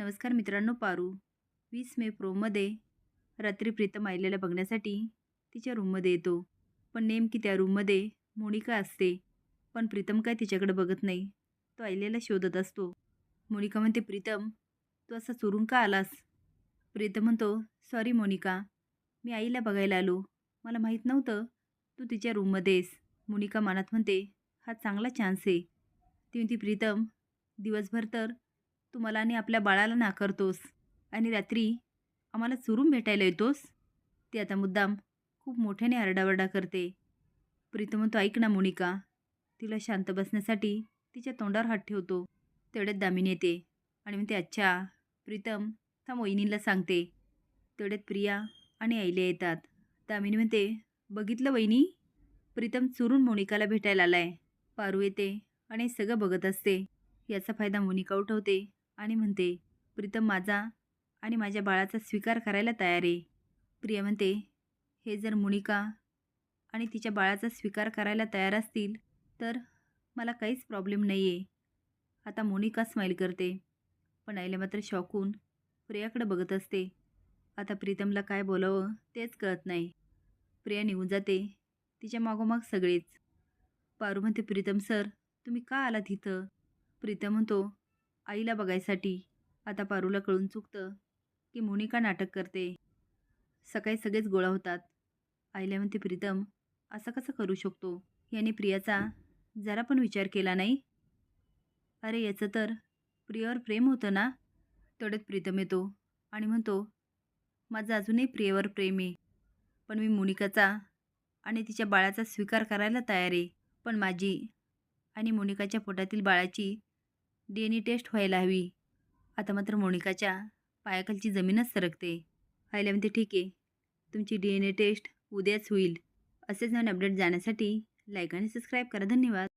नमस्कार मित्रांनो पारू. वीस मे प्रोमध्ये रात्री प्रीतम आईल्याला बघण्यासाठी तिच्या रूममध्ये येतो. पण नेमकी त्या रूममध्ये मोनिका असते. पण प्रीतम काय तिच्याकडे बघत नाही. तो आईल्याला शोधत असतो. मोनिका म्हणते प्रीतम तू असा चोरून का आलास? प्रीतम म्हणतो सॉरी मोनिका मी आईला बघायला आलो. मला माहीत नव्हतं तू तिच्या रूममध्ये आहेस मोनिका मनात म्हणते हा चांगला चान्स आहे. ती म्हणते प्रीतम दिवसभर तर तू मला आणि आपल्या बाळाला नाकारतोस आणि रात्री आम्हाला चुरून भेटायला येतोस? ती आता मुद्दाम खूप मोठ्याने आरडावरडा करते. प्रीतम तो ऐक ना मोनिका तिला शांत बसण्यासाठी तिच्या तोंडावर हात ठेवतो. तेवढ्यात दामिनी येते. आणि मग ते अच्छा प्रीतम त्या वहिनीला सांगते. तेवढ्यात प्रिया आणि आईले येतात. दामिनी म्हणते बघितलं वहिनी? प्रीतम चुरून मोनिकाला भेटायला आलाय. पारू येते आणि सगळं बघत असते. याचा फायदा मोनिका उठवते. आणि म्हणते प्रीतम माझा आणि माझ्या बाळाचा स्वीकार करायला तयार आहे. प्रिया म्हणते हे जर मुनिका आणि तिच्या बाळाचा स्वीकार करायला तयार असतील तर मला काहीच प्रॉब्लेम नाही आहे आता मोनिका स्माईल करते. पण आईला मात्र शॉकून प्रियाकडे बघत असते. आता प्रीतमला काय बोलावं तेच कळत नाही. प्रिया निघून जाते. तिच्या मागोमाग सगळेच. पारू म्हणते प्रीतम सर तुम्ही का आलात इथं? प्रीतम म्हणतो आईला बघायसाठी. आता पारूला कळून चुकतं की मोनिका नाटक करते. सकाळी सगळेच गोळा होतात. आईला म्हणते प्रीतम असं कसं करू शकतो? याने प्रियाचा जरा पण विचार केला नाही? अरे याचं तर प्रियावर प्रेम होतं ना? तेवढ्यात प्रीतम येतो आणि म्हणतो माझं अजूनही प्रियेवर प्रेम आहे. पण मी मोनिकाचा आणि तिच्या बाळाचा स्वीकार करायला तयार आहे. पण माझी आणि मोनिकाच्या पोटातील बाळाची डी एन ए टेस्ट व्हायला हवी. आता मात्र मोनिकाच्या पायाखालची जमीनच सरकते. व्हायला म्हणते ठीक आहे. तुमची डी एन ए टेस्ट उद्याच होईल. असेच नवीन अपडेट जाण्यासाठी लाईक आणि सबस्क्राईब करा. धन्यवाद.